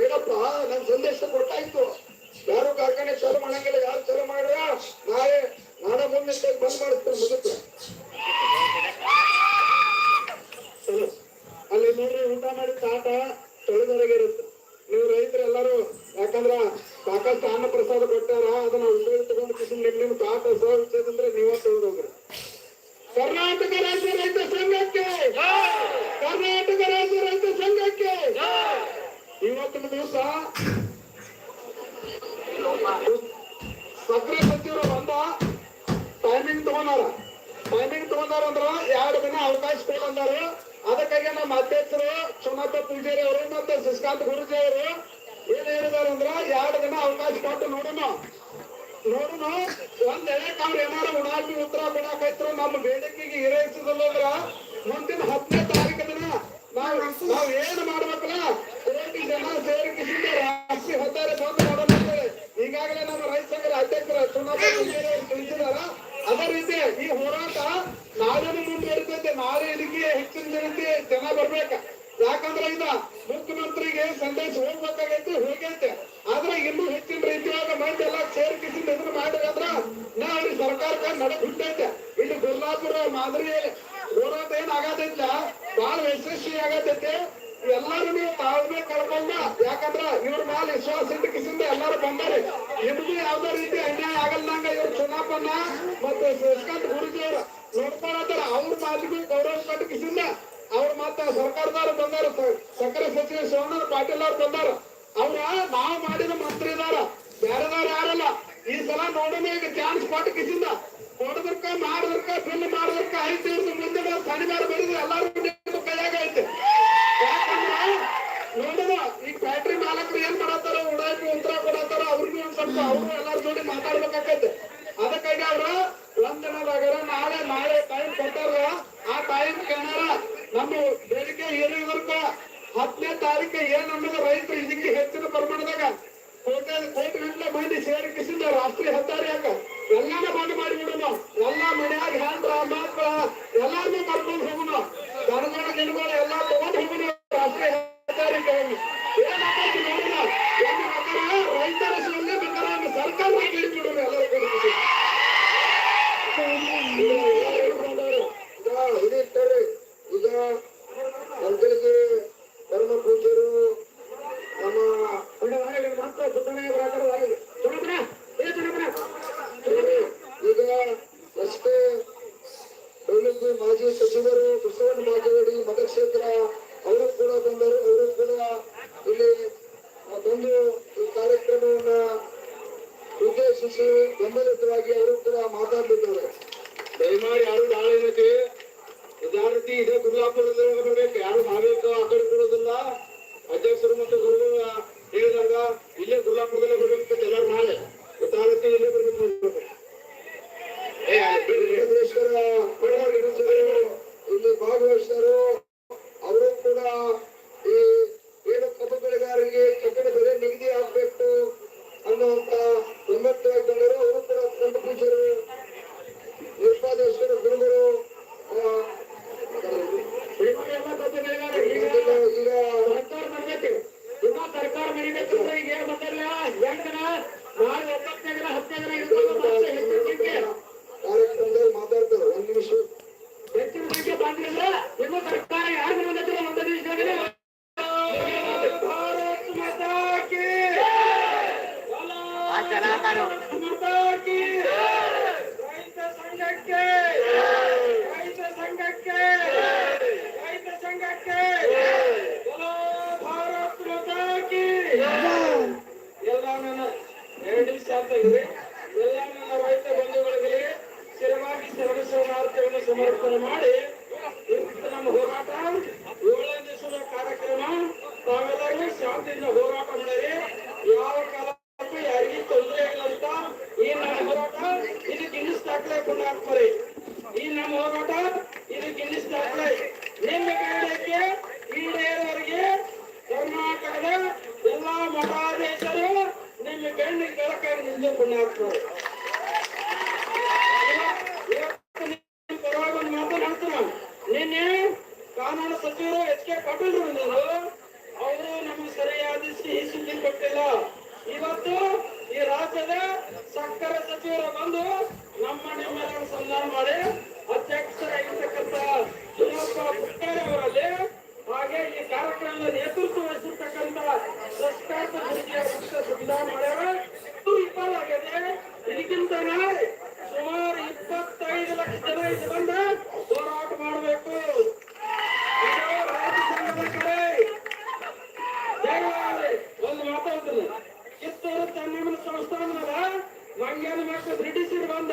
ಏನಪ್ಪ? ನನ್ ಸಂದೇಶ ಕೊಡ್ತಾ ಇತ್ತು. ಯಾರು ಕಾರ್ಖಾನೆ ಚಾಲು ಮಾಡಂಗಿಲ್ಲ, ಯಾರು ಚಾಲು ಮಾಡ್ರ ನಾಳೆ ನಾಡ ಮುಂದೆ ಬಂದ್ ಮಾಡಿಸ್ತಾರೆ ಮುಗಿತು. ಅಲ್ಲಿ ನೋಡ್ರಿ, ಊಟ ಮಾಡಿ ತಾಟ ತೊಳೆದೊಳಗಿರುತ್ತೆ ನೀವು ರೈತರು ಎಲ್ಲರೂ ಯಾಕಂದ್ರ ಸಾಕಷ್ಟು ಅನ್ನ ತಗೊಂಡಾರ ಅಂದ್ರ ಎರಡು ದಿನ ಅವಕಾಶ ಕೊಡಂದಾರ ಅದಕ್ಕಾಗಿ ನಮ್ಮ ಅಧ್ಯಕ್ಷರು ಚುನಾಥ ಪೂಜಾರಿ ಅವರು ಮತ್ತೆ ಶಶಿಕಾಂತ್ ಗುರುಜಿ ಅವರು ಏನ್ ಹೇಳಿದಾರ ಅಂದ್ರ ಎರಡು ದಿನ ಅವಕಾಶ ಕೊಟ್ಟು ನೋಡೋಣ ನೋಡೋಣ ಒಂದ್ ಎಳೆಕ್ ಅವ್ರ ಏನಾರ ಉಡಾಕಿ ಉತ್ತರ ಕೊಡಾಕೈತ್ರ ನಮ್ಮ ಬೇಡಿಕೆಗೆ ಈಡೇರಿಸೋದಿಲ್ಲ ಅಂದ್ರ ಮುಂದಿನ ಹತ್ತನೇ ತಾರೀಕು ದಿನ ನಾವ್ ನಾವ್ ಏನ್ ಮಾಡ್ಬೇಕಲ್ಲ, ಕೋಟಿ ಜನ ಸೇರಿಕಿಸಿದ ರಾಶಿ ಹೊತ್ತಾರೆ ಬಂದ್ ಮಾಡೋಣ ಈಗಾಗಲೇ ನಮ್ಮ ರೈತ ಸಂಘದ ಅಧ್ಯಕ್ಷರ ಚುನಾವಣಾ ತಿಳಿಸಿದಾರ. ಅದೇ ರೀತಿ ಈ ಹೋರಾಟ ನಾಳೆ ಇದಕ್ಕೆ ಹೆಚ್ಚಿನ ಜನತೆ ಜನ ಬರ್ಬೇಕ. ಯಾಕಂದ್ರೆ ಇದ ಮುಖ್ಯಮಂತ್ರಿಗೆ ಸಂದೇಶ ಹೋಗ್ಬೇಕಾಗೈತಿ, ಹೋಗೈತೆ. ಆದ್ರೆ ಇನ್ನು ಹೆಚ್ಚಿನ ರೀತಿಯಾಗ ಮಂದಿ ಎಲ್ಲ ಸೇರ್ಕಿಸಿದ ಇದನ್ನ ನಾವು ಈ ಸರ್ಕಾರಕ್ಕೆ ನಡೆ ಬಿಟ್ಟೈತೆ ಇಲ್ಲಿ ಗುರ್ಲಾಪುರ ಮಾದರಿ ಹೋರಾಟ ಏನ್ ಆಗತೈತ ಬಹಳ ಯಶಸ್ವಿ ಆಗತೈತೆ ಎಲ್ಲಾರು ತಾಳ್ಮೆ ಕಳ್ಕೊಂಡ ಯಾಕಂದ್ರ ಇವ್ರ ಮ್ಯಾಲ ವಿಶ್ವಾಸ ಇಟ್ಟಕಿಸಿಂದ ಎಲ್ಲಾರು ಬಂದಾರೆ. ನಿಮ್ಗೂ ಯಾವ್ದೇ ರೀತಿ ಅನ್ಯಾಯ ಆಗಲ್ದಂಗ ಇವ್ರ ಚುನಾಪನ್ನ ಮತ್ತೆ ಶಶಿಕಾಂತ್ ಗುರುಜಿ ನೋಡ್ಕೊಳತ್ತಾರ ಅವ್ರ ಮಾತಿಗೆ ಗೌರವ ಕಟ್ಟಕಿಸಿಂದ ಅವ್ರ ಮತ್ತ ಸರ್ಕಾರದವ್ರು ಬಂದಾರ ಸಕ್ಕರೆ ಸಚಿವ ಶಿವಣ್ಣ ಪಾಟೀಲ್ ಅವ್ರು ಬಂದಾರ. ಅವ್ರ ನಾವು ಮಾಡಿದ ಮಂತ್ರಿ ಇದಾರ ಬೇರೆದವ್ರು ಯಾರಲ್ಲ. ಈ ಸಲ ನೋಡೋಣ ಈಗ ಚಾನ್ಸ್ ಕೊಟ್ಟು ಕಿಸಿಂದ. ಕೊಡದರ್ಕ ಮಾಡದರ್ಕ ಬಿಲ್ ಮಾಡದರ್ಕ ಐದು ದಿವಸ ಮುಂದೆ ನಾವು ಶನಿವಾರ ಬೆಳೆದ್ರೆ ಎಲ್ಲಾರು ಕೈಯಾಗ ಐತೆ. ಯಾಕಂದ್ರ ನೋಡುವ ಈ ಫ್ಯಾಕ್ಟ್ರಿ ಮಾಲಕರು ಏನ್ ಮಾಡತ್ತಾರ ಉಡಾಕಿ ಉತ್ತರ ಕೊಡತ್ತಾರ, ಅವ್ರಿಗೂ ಒಂದ್ ಸ್ವಲ್ಪ ಅವ್ರು ಎಲ್ಲಾರ ಜೋಡಿ ಮಾತಾಡ್ಬೇಕಾಗೈತೆ ದಿನದಾಗರ ನಾಳೆ ನಾಳೆ ಟೈಮ್ ಕೊಟ್ಟಾರ ಆ ಟೈಮ್ ಕೇಳಾರ ನಮ್ಮ ಬೇಡಿಕೆ ಏನಿದ್ರಕ ಹತ್ತನೇ ತಾರೀಕು ಏನ್ ಅನ್ನೋದು ರೈತರು ಇದಕ್ಕೆ ಹೆಚ್ಚಿನ ಪ್ರಮಾಣದಾಗ ಕೋಟಿ ಕೋಟಿ ಗಂಟೆ ಮಂದಿ ಸೇರಿಕಿಸಿದ ರಾಷ್ಟ್ರೀಯ ಹೆದ್ದಾರಿ ಯಾಕ? ಎಲ್ಲಾನು ಬಂದ್ ಮಾಡಿಬಿಡೋಣ ಎಲ್ಲಾ ಮನೆಯಾಗ ಹೆಂಡ್ರ ಮಕ್ಕಳ ಎಲ್ಲಾರ್ಗು ಕರ್ಕೊಂಡು ಹೋಗೋಣ. ದನಗಳ ಎಲ್ಲಾ ತಗೊಂಡ್ ಹೋಗೋಣ. ರಾಷ್ಟ್ರೀಯ ಹೆದ್ದಾರಿ ಏನ್ ಎಲ್ಲ ಎರಡು ದಿವಸ ಅಂತ ಇದೆ ಎಲ್ಲ ನನ್ನ ರೈತ ಬಂಧುಗಳಿಗೆ ಸ್ಥಿರವಾಗಿ ಶರಣ ಶರಣಾರ್ಥಿಗಳನ್ನು ಸಮರ್ಪಣೆ ಮಾಡಿ ಇವತ್ತು ನಮ್ಮ ಹೋರಾಟ ಏಳನೇ ದಿವಸದ ಕಾರ್ಯಕ್ರಮ ತಾವೆಲ್ಲರೂ ಶಾಂತಿಯಿಂದ ಹೋರಾಟ ಮಾಡಿರಿ ಯಾವ ಕಾಲಕ್ಕೂ ಯಾರಿಗೂ ತೊಂದರೆ ಇಲ್ಲ ಅಂತ ಈ ನಮ್ಮ ಹೋರಾಟ ಇದು ಗಿನ್ನಿಸ್ ದಾಖಲೆ ಕೊಂಡಾಕ್ತಾರೆ ಈ ನಮ್ಮ ಹೋರಾಟ ಇದು ಗಿನ್ನಿಸ್ ದಾಖಲೆ ನಿಮ್ಮ ಬೇಡಿಕೆ ಈಡೇರುವವರೆಗೆ ಕರ್ನಾಟಕದ ಎಲ್ಲಾ ಮಠಾಧೀಶರು ನಿಮ್ಮ ಮುಂದೆ ನಾನು. ನಿನ್ನೆ ಕಾನೂನು ಸಚಿವರು ಸರಿಯಾದ ಕೊಟ್ಟಿಲ್ಲ ಇವತ್ತು ಈ ರಾಜ್ಯದ ಸಕ್ಕರೆ ಸಚಿವರು ಬಂದು ನಮ್ಮ ನಿಮ್ಮೆಲ್ಲರೂ ಸಂಧಾನ ಮಾಡಿ ಜನ ಇಟ್ಕೊಂಡು ಹೋರಾಟ ಮಾಡಬೇಕು ಒಂದು ಮಾತಾಡ್ತೀನಿ ಕಿತ್ತೂರು ಚೆನ್ನಮ್ಮನ ಸಂಸ್ಥಾನದ ಮಂಗ್ಯಾನ ಬ್ರಿಟಿಷರು ಬಂದ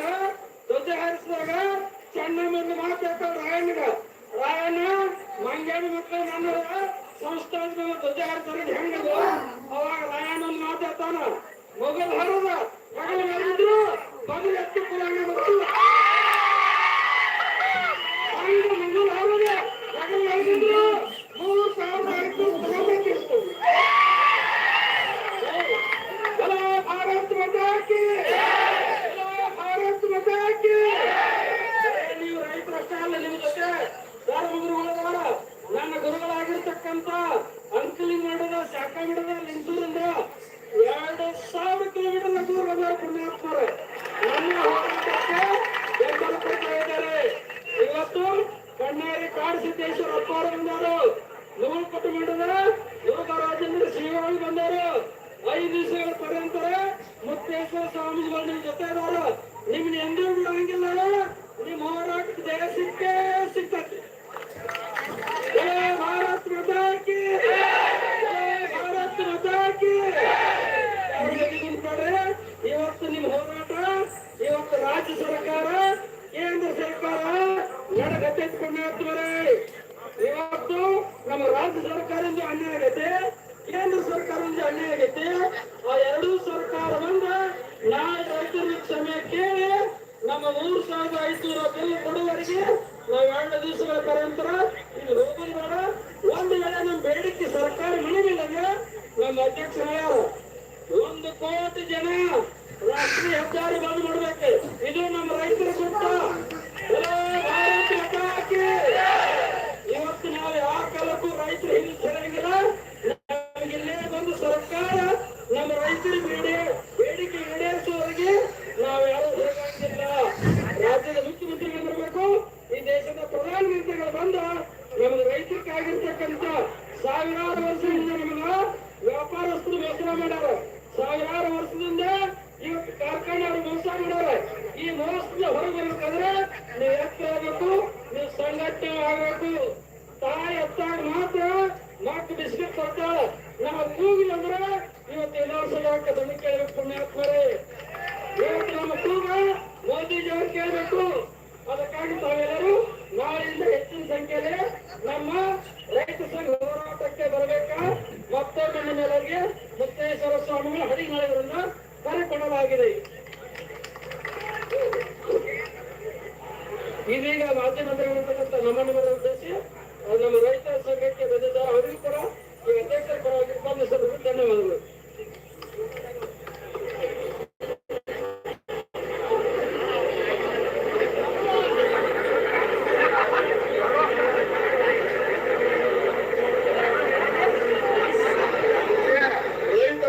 ಧ್ವಜ ಹಾರಿಸಿದಾಗ ಚೆನ್ನಮ್ಮನ ಮಾತಾಡ್ತ ರಾಯಣ್ಣಗ ರಾಯಣ್ಣ ಮಂಗ್ಯಾನ ಮಕ್ಕಳು ನನ್ನ ಸಂಸ್ಥಾನದ ಧ್ವಜ ಹಾರಿಸ್ತಾರೆ ಹೆಂಗದು ಅವಾಗ ರಾಯಣ್ಣನ ಮಾತಾಡ್ತಾನ ಮೊಗಲ್ ಹರದ ಮಗಲ್ ಬಂದು ಎತ್ತು ಮತ್ತು ಮಾಡಿದ ಲಿಂಗೂರಿಂದ ಎರಡು ಸಾವಿರ ಕಿಲೋಮೀಟರ್ ದೂರ ಪುಣ್ಯಾತ್ಮರು ನನ್ನ ಹೋರಾಟಕ್ಕೆ ಬೆಂಬಲ ಕೊಡ್ತಾ ಇದ್ದಾರೆ ಇವತ್ತು ಕಣ್ಣೇರಿ ಕಾಡು ಸಿದ್ದೇಶ್ವರ ಅಪ್ಪ ಅವರು ಬಂದರು ರಾಜೇಂದ್ರ ಶ್ರೀಗಳು ಐದು ದಿವಸಗಳ ಪರ್ಯಂತರ ಮುತ್ತೇಶ್ವರ ಸ್ವಾಮೀಜಿಗಳು ನಿಮ್ಮ ಜೊತೆ ಇದಾರ ನಿಮ್ನ ಎಂದೂ ಬಿಡಂಗಿಲ್ಲ ನಿಮ್ ಹೋರಾಟಕ್ಕೆ ಜಯ ಸಿಕ್ಕೇ ಸಿಗ್ತತಿ ಜಯ ಭಾರತ್ ಮಾತಾ ಕಿ ಜಯ ಭಾರತ್ ಮಾತಾ ಕಿ ಅವ್ರಿಗೆ ನೋಡ್ರಿ ಇವತ್ತು ನಿಮ್ ಹೋರಾಟ ಇವತ್ತು ರಾಜ್ಯ ಸರ್ಕಾರ ಕೇಂದ್ರ ಸರ್ಕಾರ ಎಡಗಟ್ಟೆತ್ಕೊಂಡ್ರೆ ಇವತ್ತು ನಮ್ಮ ರಾಜ್ಯ ಸರ್ಕಾರದಿಂದ ಅನ್ಯಾಯ ಆಗೈತೆ ಕೇಂದ್ರ ಸರ್ಕಾರದಿಂದ ಅನ್ಯಾಯ ಆಗೈತೆ ಆ ಎರಡೂ ಸರ್ಕಾರ ಬಂದ ನಾಳೆ ರೈತರಿಗೆ ಕ್ಷಮೆ ಕೇಳಿ ನಮ್ಮ ಮೂರು ಸಾವಿರದ ಐದುನೂರ ಬಿಲ್ ಕೊಡುವವರೆಗೆ ನಾವು ಎರಡು ದಿವಸಗಳ ಪರಂತರ ಇದು ರೋಗ ಒಂದು ವೇಳೆ ನಮ್ಮ ಬೇಡಿಕೆ ಸರ್ಕಾರ ಮನೆಗಿಲ್ಲಂದ್ರೆ ನಮ್ಮ ಅಧ್ಯಕ್ಷರು ಒಂದು ಕೋಟಿ ಜನ ರಾಷ್ಟ್ರೀಯ ಹೆದ್ದಾರಿ ಬಂದ್ ಮಾಡ್ಬೇಕು. ಇದು ನಮ್ಮ ರೈತರ ಪ್ರಧಾನಮಂತ್ರಿಗಳು ಬಂದ ರೈತಕ್ಕಾಗಿರ್ತಕ್ಕಂಥ ಸಾವಿರಾರು ವರ್ಷದಿಂದ ನಮಗ ವ್ಯಾಪಾರಸ್ಥರು ಮೋಸ ಮಾಡ್ಯಾರ. ಸಾವಿರಾರು ವರ್ಷದಿಂದ ಇವತ್ತು ಕಾರ್ಖಾನೆಯವರು ಮೋಸ ಮಾಡ್ಯಾರ. ಈ ಮೋಸದಿಂದ ಹೊರಬರ್ಬೇಕಾದ್ರೆ ನೀವು ಎತ್ತಬೇಕು ನೀವು ಸಂಘಟನೆ ಆಗಬೇಕು. ತಾಯಿ ಎತ್ತಾಗ ಮಾತ್ರ ಮಕ್ಕಳು ಬಿಸ್ಕೆಟ್ ಕೊಡ್ತಾಳ ನಮ್ಮ ಕೂಗಿಲ್ಲ ಅಂದ್ರೆ ಇವತ್ತು ಎಲ್ಲರೂ ಸಲುವಾಗಿ ಅದನ್ನು ಕೇಳಬೇಕು ಪುಣ್ಯಾತ್ಮರೇ? ಇವತ್ತು ನಮ್ಮ ಕೂಗ ಮೋದಿಜಿ ಅವರು ಕೇಳಬೇಕು? ಅದಕ್ಕಾಗಿ ತಾವೆಲ್ಲರೂ ನಾಳಿಂದ ಹೆಚ್ಚಿನ ಸಂಖ್ಯೆಯಲ್ಲಿ ನಮ್ಮ ರೈತ ಸಂಘ ಹೋರಾಟಕ್ಕೆ ಬರಬೇಕಾ? ಮತ್ತೊಮ್ಮೆ ನಿಮ್ಮೆಲ್ಲರಿಗೆ ಮುತ್ತೇಶ್ವರ ಸ್ವಾಮಿಗಳ ಹರಿನಾಯರನ್ನ ಕರೆಕೊಡಲಾಗಿದೆ. ಇದೀಗ ಮಾಜಿ ಮಂತ್ರಿಗಳಿರ್ತಕ್ಕಂಥ ನಮ್ಮನ್ನು ಉದ್ದೇಶಿ ನಮ್ಮ ರೈತ ಸಂಘಕ್ಕೆ ಬಂದಿದ್ದಾರೆ ಅವರಿಗೂ ಕೂಡ ಈ ಅಧ್ಯಕ್ಷರ ಪರವಾಗಿ ಸ್ಪಂದಿಸಲು ಧನ್ಯವಾದಗಳು.